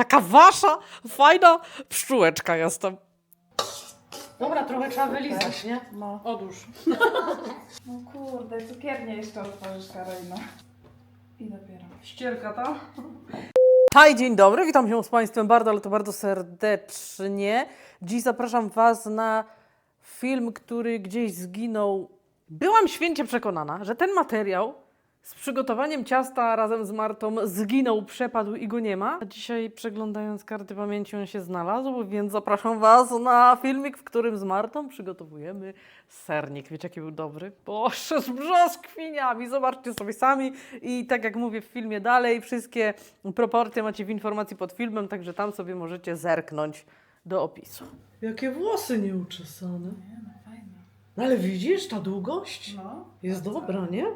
Taka wasza, fajna pszczółeczka jestem. Dobra, trochę trzeba wylizać, nie? No. Odłóż. No kurde, cukiernie jeszcze otworzysz, Karolina. I dopiero. Ścierka ta. Hej, dzień dobry, witam się z Państwem bardzo, ale to bardzo serdecznie. Dziś zapraszam Was na film, który gdzieś zginął. Byłam święcie przekonana, że ten materiał z przygotowaniem ciasta razem z Martą zginął, przepadł i go nie ma. A dzisiaj przeglądając karty pamięci on się znalazł, więc zapraszam Was na filmik, w którym z Martą przygotowujemy sernik. Wiecie, jaki był dobry? Boże, z brzoskwiniami, zobaczcie sobie sami. I tak jak mówię w filmie dalej, wszystkie proporcje macie w informacji pod filmem, także tam sobie możecie zerknąć do opisu. Jakie włosy nieuczesane. Nie, no fajne. No ale widzisz, ta długość No. jest dobra, nie?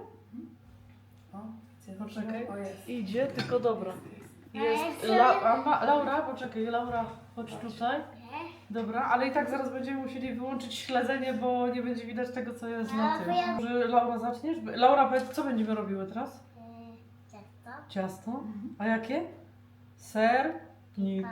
Gdzie Poczekaj. O, jest. Idzie, tylko dobra. Jest. La, a ma, Laura, poczekaj, Laura, chodź tutaj. Dobra, ale i tak zaraz będziemy musieli wyłączyć śledzenie, bo nie będzie widać tego, co jest na tym. Może Laura zaczniesz? Laura, powiedz, co będziemy robiły teraz? Ciasto. Ciasto? A jakie? Sernik.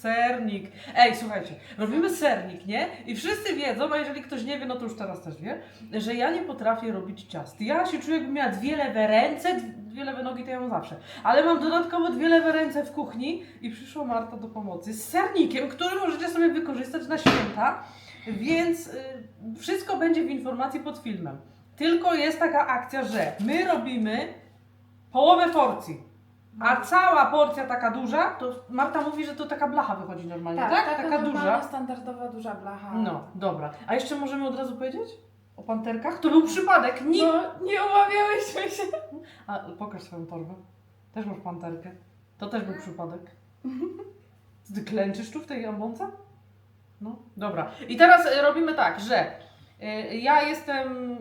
Sernik. Ej, słuchajcie, robimy sernik, nie? I wszyscy wiedzą, a jeżeli ktoś nie wie, no to już teraz też wie, że ja nie potrafię robić ciast. Ja się czuję, jakbym miała dwie lewe ręce, dwie lewe nogi to ja mam zawsze. Ale mam dodatkowo dwie lewe ręce w kuchni i przyszła Marta do pomocy z sernikiem, który możecie sobie wykorzystać na święta, więc y, wszystko będzie w informacji pod filmem. Tylko jest taka akcja, że my robimy połowę porcji. A cała porcja taka duża, to Marta mówi, że to taka blacha wychodzi normalnie, tak? Tak, taka, taka normalna, duża. standardowa duża blacha. No, dobra. A jeszcze możemy od razu powiedzieć? O panterkach? To był przypadek. Nie... No, nie umawiałyśmy się. A pokaż swoją torbę. Też masz panterkę. To też był przypadek. Ty klęczysz tu w tej ambonce? No, dobra. I teraz robimy tak, że e, ja jestem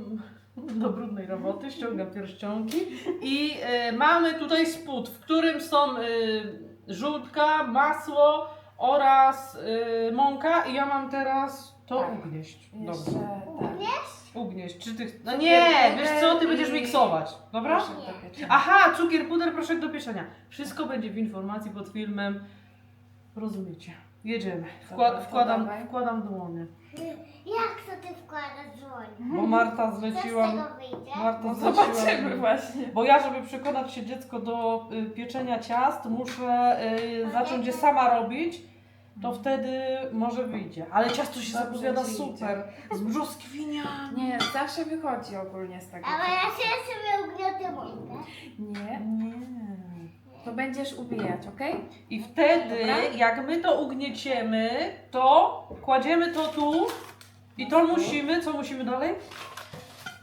do brudnej roboty, ściągam pierścionki i e, mamy tutaj spód, w którym są e, żółtka, masło oraz e, mąka i ja mam teraz to Tak. ugnieść. Jeszcze Dobra. tak. Ugnieść. Czy ty... No nie, wiesz co, ty będziesz miksować. Dobra? Proszę do pieczenia. Aha, cukier, puder, proszek do pieczenia. Wszystko będzie w informacji pod filmem. Rozumiecie. Jedziemy. Dobra, Wkład, to wkładam, dawaj. wkładam dłonie. Jak to ty wkładasz dłoń? Bo Marta Co z zleciła... tego wyjdzie? Marta No zleciła... zobaczymy właśnie. Bo ja, żeby przekonać się dziecko do y, pieczenia ciast, muszę y, zacząć je sama robić. To wtedy może wyjdzie. Ale ciasto się Dobrze zapowiada ci super. Z brzoskwiniami. Nie, zawsze wychodzi ogólnie z tego. Ale ja się sobie ugniotę mąkę. Nie, Nie. To będziesz ubijać, okej? I wtedy, Dobra. jak my to ugnieciemy, to kładziemy to tu i to musimy, co musimy dalej?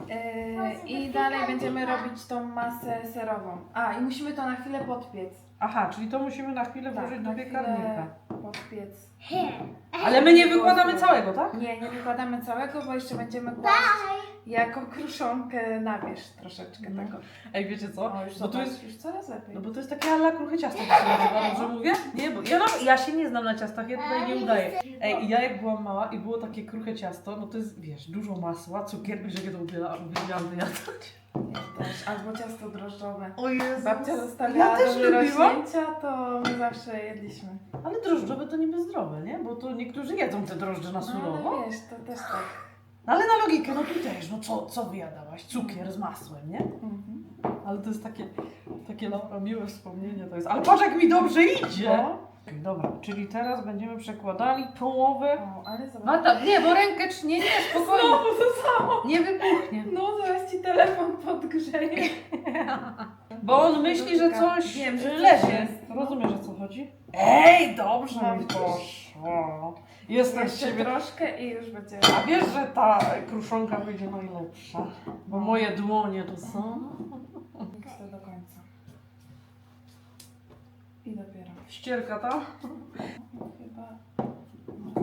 Yy, I dalej będziemy robić tą masę serową. A, i musimy to na chwilę podpiec. Aha, czyli to musimy na chwilę włożyć do Tak, na piekarnika. podpiec. Ale my nie wykładamy całego, tak? Nie, nie wykładamy całego, bo jeszcze będziemy kłaść jako kruszonkę na wierzch troszeczkę No. tego. Ej, wiecie co? O, już Bo to jest, już coraz lepiej. no bo to jest takie ala kruche ciasto, jak się nazywa, dobrze mówię? Nie, bo ja, no, ja się nie znam na ciastach, ja tutaj nie udaję. Ej, i ja jak byłam mała i było takie kruche ciasto, no to jest, wiesz, dużo masła, cukier, że ja to uwielbiałam wyjadać. Albo ciasto drożdżowe. O Jezu. Babcia zostawiała Ja też do wyrośnięcia, to my zawsze jedliśmy. Ale drożdżowe to niby zdrowe, nie? Bo to niektórzy jedzą te drożdże na No surowo. ale wiesz, to też tak. No ale na logikę, no tu też, no co, co wyjadałaś? Cukier z masłem, nie? Mhm. Ale to jest takie, takie Laura, miłe wspomnienie to jest. Ale patrz jak mi dobrze idzie! No. Dobra, czyli teraz będziemy przekładali połowę. O, ale zobacz. Marta, nie, bo rękę, trz- nie, nie, spokojnie. Znowu to samo. Nie wybuchnie. No, zaraz ci telefon podgrzeje. Bo on myśli, że coś Wiem, że leży. jest. Rozumiesz o co chodzi? Ej, dobrze No, mi poszło. Jestem z Jeszcze ciebie troszkę i już będzie. A wiesz, że ta kruszonka będzie najlepsza? Bo moje dłonie to są. Chcę do końca. I dopiero. Ścierka ta? Chyba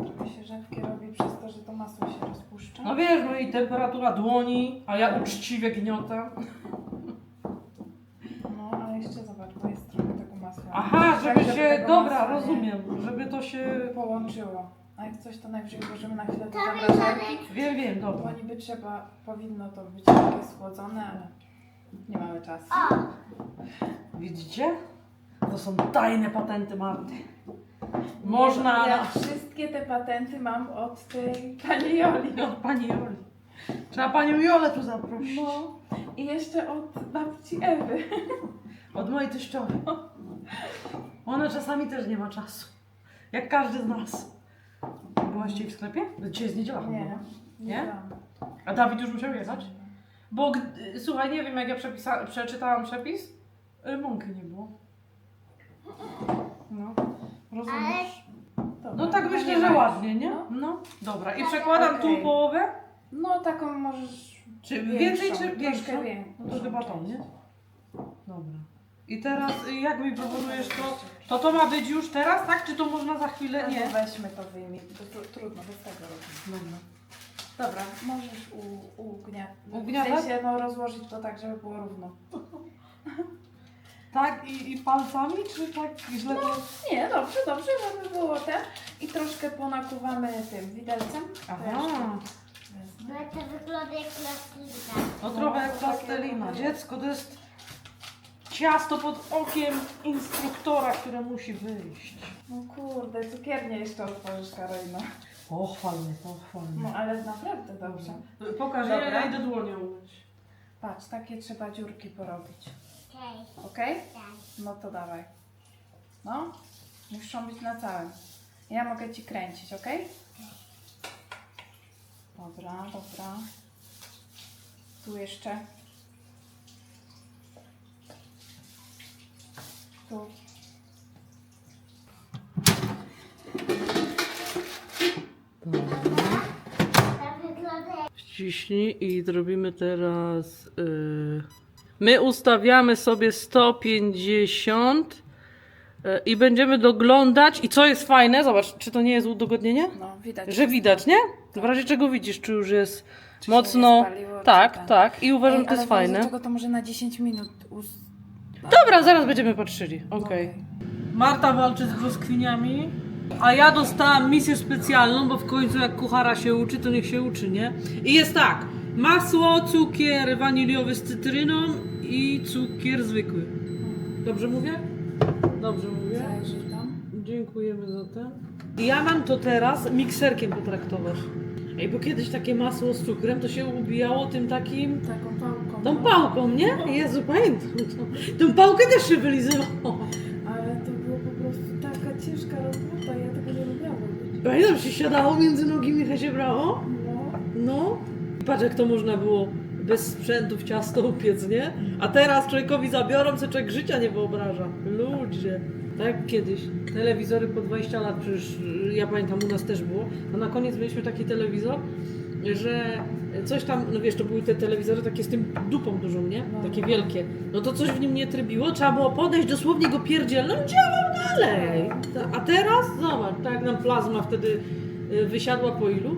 trochę się rzadkie robi przez to, że to masło się rozpuszcza. No wiesz, no i temperatura dłoni, a ja uczciwie gniotę. No, ale jeszcze zobacz, bo jest trochę tego masła. Aha, Tak, żeby się, tego dobra, masła nie rozumiem, żeby się, Połączyło. A jak coś, to najwyżej włożymy na chwilę do To zamrażarki. wiem, wiem, Bo dobra. niby trzeba, powinno to być takie schłodzone, ale nie mamy czasu. O, Widzicie? To są tajne patenty Marty. Można. Ja wszystkie te patenty mam od tej pani Joli. Od pani Joli. Trzeba panią Jolę tu zaprosić. No. I jeszcze od babci Ewy. Od mojej teściowej. Ona czasami też nie ma czasu. Jak każdy z nas. Byłaś dzisiaj w sklepie? Dzisiaj jest niedziela chyba. Nie. Nie? A Dawid już musiał jechać? Bo, gdy- słuchaj, nie wiem jak ja przepisa- przeczytałam przepis. y, Mąki nie było. No, rozumiesz? No tak myślę, że ma. ładnie, nie? No. No, dobra. I przekładam tu połowę? No taką możesz Czy większą, więcej, czy troszkę większą? większą No to chyba to, część. nie? Dobra. I teraz y, jak mi proponujesz to? To to ma być już teraz, tak? Czy to można za chwilę? Nie. Weźmy to wyjmij, to, to trudno, bez tego robimy. Dobra. Dobra, możesz u, ugniać. Ugniatać? W sensie, no rozłożyć to tak, żeby było równo. Tak i, i palcami, czy tak źle to... Nie, dobrze, dobrze, żeby było ten. I troszkę ponakuwamy tym widelcem. Aha. wezmę. No to wygląda jak plastilina. No No, trochę jak plastelina. Dziecko to jest ciasto pod okiem instruktora, które musi wyjść. No kurde, cukiernię jeszcze otworzysz, Karolina. Pochwalnie, pochwalnie. No ale naprawdę dobrze. Pokaż, Dobra. ja idę dłonią umyć. Patrz, takie trzeba dziurki porobić. Okej, Okej? tak. No to dawaj. No, muszą być na całym. Ja mogę Ci kręcić, ok? Dobra, dobra. Tu jeszcze. To Ściśnij i zrobimy teraz. y, My ustawiamy sobie 150 y, i będziemy doglądać. I co jest fajne, zobacz, czy to nie jest udogodnienie? No, widać. Że widać, nie? W razie czego widzisz, czy już jest mocno. spaliło, tak, ten. tak. I uważam, Ej, że to jest fajne. czego to może na 10 minut us... Dobra, zaraz będziemy patrzyli. Okej. Marta walczy z brzoskwiniami, a ja dostałam misję specjalną, bo w końcu jak kuchara się uczy, to niech się uczy, nie? I jest tak, masło, cukier waniliowy z cytryną i cukier zwykły. Dobrze mówię? Dobrze mówię. Zajrzyj tam. Dziękujemy za to. I ja mam to teraz mikserkiem potraktować. Ej, bo kiedyś takie masło z cukrem to się ubijało tym takim... Taką pałką. Tą pałką, nie? Jezu, pamiętam. to. Tą pałkę też się wylizywało. Ale to było po prostu taka ciężka robota, ja tego nie lubiłam robić. Pamiętam, się siadało między nogi, Micha się brało. No. No. Patrz, jak to można było bez sprzętów ciasto upiec, nie? A teraz człowiekowi zabiorą, co człowiek życia nie wyobraża. Ludzie. Tak jak kiedyś. Telewizory po 20 lat, przecież y, ja pamiętam, u nas też było. A na koniec mieliśmy taki telewizor, że coś tam, no wiesz, to były te telewizory takie z tym dupą dużą, nie? No. Takie wielkie. No to coś w nim nie trybiło, trzeba było podejść, dosłownie go pierdzielnąć, działał dalej. A teraz, zobacz, tak jak nam plazma wtedy y, wysiadła po ilu?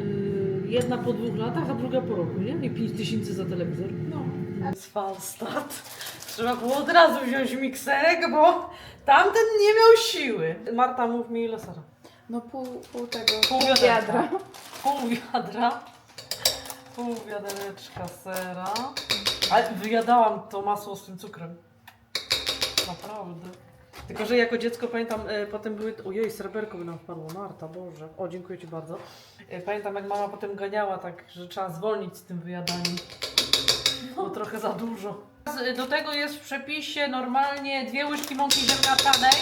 Y, Jedna po dwóch latach, a druga po roku, nie? I 5 tysięcy za telewizor. No. Z Falstad. Trzeba było od razu wziąć mikserek, bo tamten nie miał siły. Marta, mów mi ile sera. No pół, pół tego, Pół pół wiadra. Pół wiadra. Pół wiadereczka sera. Ale wyjadałam to masło z tym cukrem. Naprawdę. Tylko, że jako dziecko pamiętam, e, potem były. Ojej, sreberko by nam wpadło. Marta, Boże. O, dziękuję Ci bardzo. E, pamiętam, jak mama potem ganiała, tak, że trzeba zwolnić z tym wyjadaniem. Bo trochę za dużo. Z- Do tego jest w przepisie normalnie dwie łyżki mąki ziemniaczanej,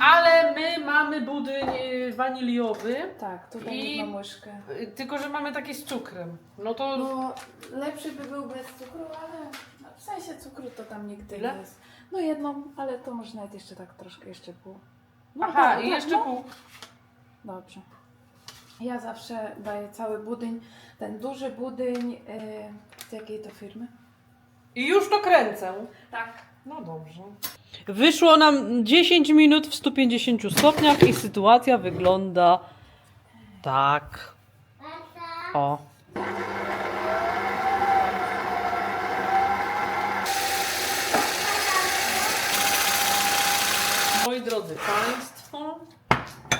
ale my mamy budyń e, waniliowy. Tak, tutaj I- jedną łyżkę. Tylko, że mamy taki z cukrem. No to. No, lepszy by był bez cukru, ale no, w sensie cukru to tam nigdy Ile? nie jest. No jedną, ale to może nawet jeszcze tak troszkę jeszcze pół. No Aha, tak, i tak, jeszcze no. pół. Dobrze. Ja zawsze daję cały budyń, ten duży budyń, yy, z jakiej to firmy? I już to kręcę. Tak. No dobrze. Wyszło nam 10 minut w 150 stopniach i sytuacja wygląda tak. O. Moi drodzy Państwo,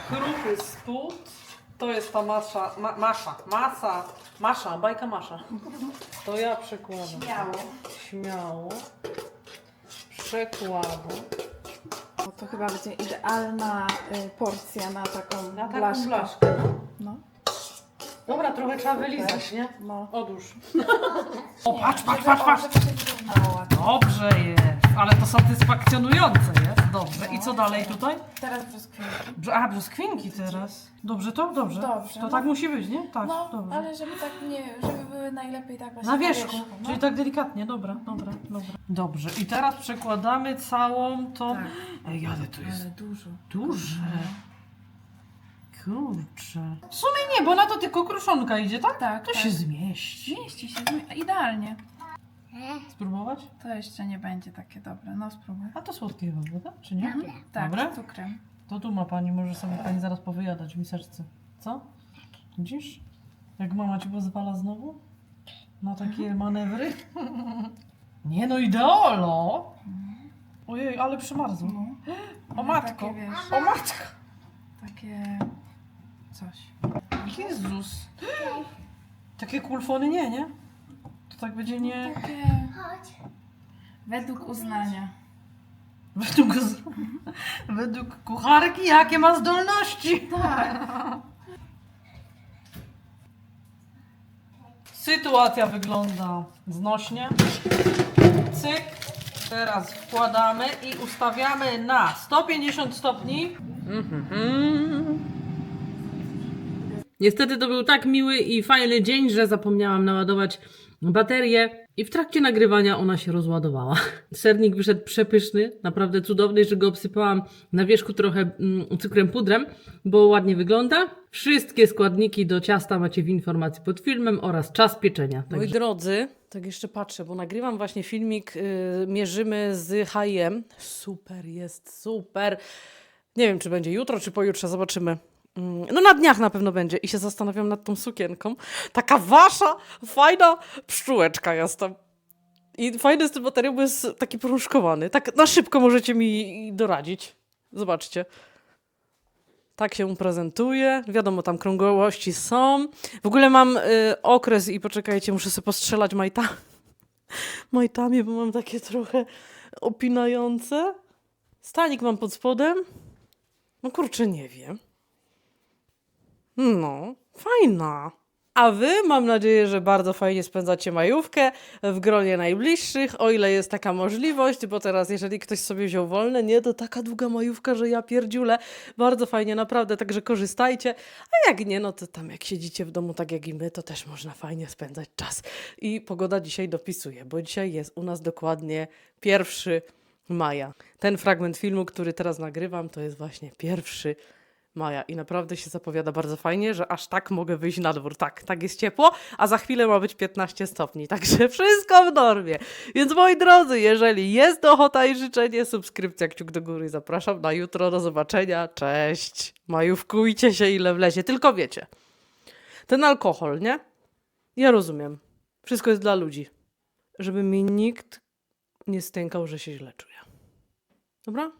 chrupy spód. To jest ta masza, ma, masza, masa, masza, bajka masza. To ja przekładam. Śmiało. Śmiało. Przekładam. To chyba będzie idealna y, porcja na taką Na taką blaszkę. blaszkę. No. Dobra, trochę trzeba wylizać, nie? No. Odłóż. O, patrz, patrz, patrz, patrz. Dobrze jest, ale to satysfakcjonujące jest. Dobrze. I co dalej tutaj? Teraz brzoskwinki. Brz- A, brzoskwinki teraz. Dobrze to? Dobrze. Dobrze, To no. tak musi być, nie? Tak, No, dobrze. ale żeby tak nie, żeby były najlepiej tak właśnie Na wierzchu, no. czyli tak delikatnie, dobra, dobra, dobra. Dobrze, i teraz przekładamy całą tą... Tak. Ej, ale to jest Ale dużo. duże. Kurczę. W sumie nie, bo na to tylko kruszonka idzie, tak? Tak, To tak. się zmieści. Mieści się zmi- idealnie. Spróbować? To jeszcze nie będzie takie dobre. No spróbuj. A to słodkiego, prawda? Czy nie? Tak, Dobre? z cukrem. To tu ma pani, może sobie pani zaraz powyjadać w miseczce. Co? Widzisz? Jak mama ci pozwala znowu? Na takie manewry? Nie no, ideolo! Ojej, ale przymarzło. No. O matko! Takie, wiesz, O matko! takie coś. Jezus! Takie kulfony nie, nie? To tak będzie nie... Takie Chodź. według uznania. Według, według kucharki, jakie ma zdolności! Tak. Sytuacja wygląda znośnie. Cyk. Teraz wkładamy i ustawiamy na 150 stopni. Niestety to był tak miły i fajny dzień, że zapomniałam naładować baterię i w trakcie nagrywania ona się rozładowała. Sernik wyszedł przepyszny, naprawdę cudowny, że go obsypałam na wierzchu trochę mm, cukrem pudrem, bo ładnie wygląda. Wszystkie składniki do ciasta macie w informacji pod filmem oraz czas pieczenia. Moi drodzy, tak jeszcze patrzę, bo nagrywam właśnie filmik, yy, mierzymy z H&M. Super jest, super. Nie wiem, czy będzie jutro, czy pojutrze, zobaczymy. Mm, No na dniach na pewno będzie i się zastanawiam nad tą sukienką. Taka wasza, fajna pszczółeczka jestem. I fajny jest ten materiał, bo jest taki poruszkowany. Tak na szybko możecie mi doradzić. Zobaczcie. Tak się prezentuje. Wiadomo, tam krągłości są. W ogóle mam y, okres i poczekajcie, muszę sobie postrzelać majta. majtami, bo mam takie trochę opinające. Stanik mam pod spodem. No kurczę, nie wiem. No, fajna. A wy, mam nadzieję, że bardzo fajnie spędzacie majówkę w gronie najbliższych, o ile jest taka możliwość, bo teraz, jeżeli ktoś sobie wziął wolne, nie, to taka długa majówka, że ja pierdziule. Bardzo fajnie, naprawdę, także korzystajcie. A jak nie, no to tam jak siedzicie w domu, tak jak i my, to też można fajnie spędzać czas. I pogoda dzisiaj dopisuje, bo dzisiaj jest u nas dokładnie pierwszy maja. Ten fragment filmu, który teraz nagrywam, to jest właśnie pierwszy maja i naprawdę się zapowiada bardzo fajnie, że aż tak mogę wyjść na dwór. Tak, tak jest ciepło, a za chwilę ma być 15 stopni, także wszystko w normie. Więc moi drodzy, jeżeli jest ochota i życzenie, subskrypcja, kciuk do góry, zapraszam na jutro, do zobaczenia, cześć. Majówkujcie się ile wlezie, tylko wiecie, ten alkohol, nie? Ja rozumiem, wszystko jest dla ludzi, żeby mi nikt nie stękał, że się źle czuję. Dobra?